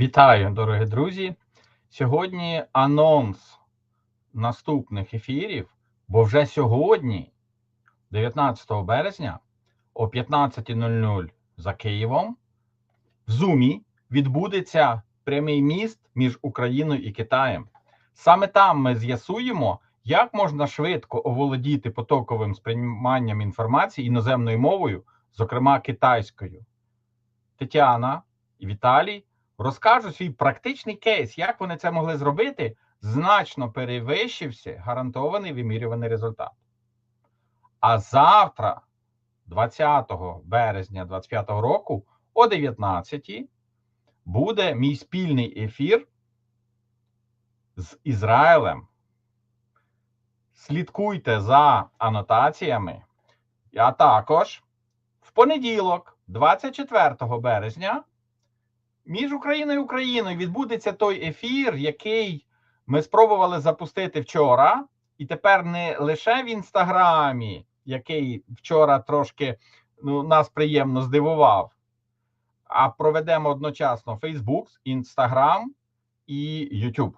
Вітаю, дорогі друзі. Сьогодні анонс наступних ефірів, бо вже сьогодні, 19 березня, о 15.00 за Києвом, в Зумі відбудеться прямий міст між Україною і Китаєм. Саме там ми з'ясуємо, як можна швидко оволодіти потоковим сприйманням інформації іноземною мовою, зокрема китайською. Тетяна і Віталій розкажуть свій практичний кейс, як вони це могли зробити, значно перевищився гарантований вимірюваний результат. А завтра, 20 березня 2025 року, о 19 буде мій спільний ефір з Ізраїлем. Слідкуйте за анотаціями, а також в понеділок, 24 березня, між Україною і Україною відбудеться той ефір, який ми спробували запустити вчора, і тепер не лише в інстаграмі, який вчора трошки ну, нас приємно здивував, а проведемо одночасно Facebook, Instagram і YouTube.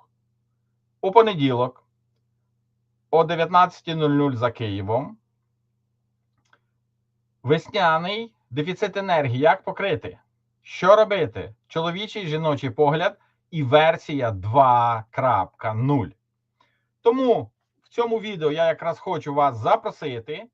У понеділок о 19.00 за Києвом. Весняний дефіцит енергії. Як покрити? Що робити? Чоловічий жіночий погляд і версія 2.0. Тому в цьому відео я якраз хочу вас запросити.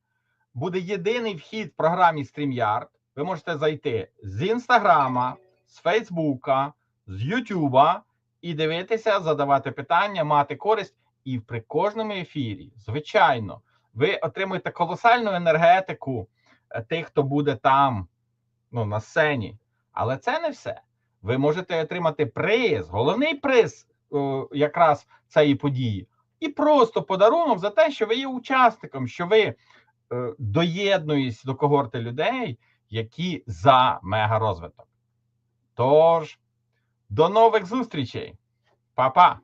Буде єдиний вхід в програмі StreamYard. Ви можете зайти з Інстаграма, з Фейсбука, з Ютуба і дивитися, задавати питання, мати користь. І при кожному ефірі, звичайно, ви отримуєте колосальну енергетику тих, хто буде там, ну, на сцені. Але це не все. Ви можете отримати приз, головний приз о, якраз цієї події, і просто подарунок за те, що ви є учасником, що ви е, доєднуєтесь до когорти людей, які за мегарозвиток. Тож, до нових зустрічей, Па-па!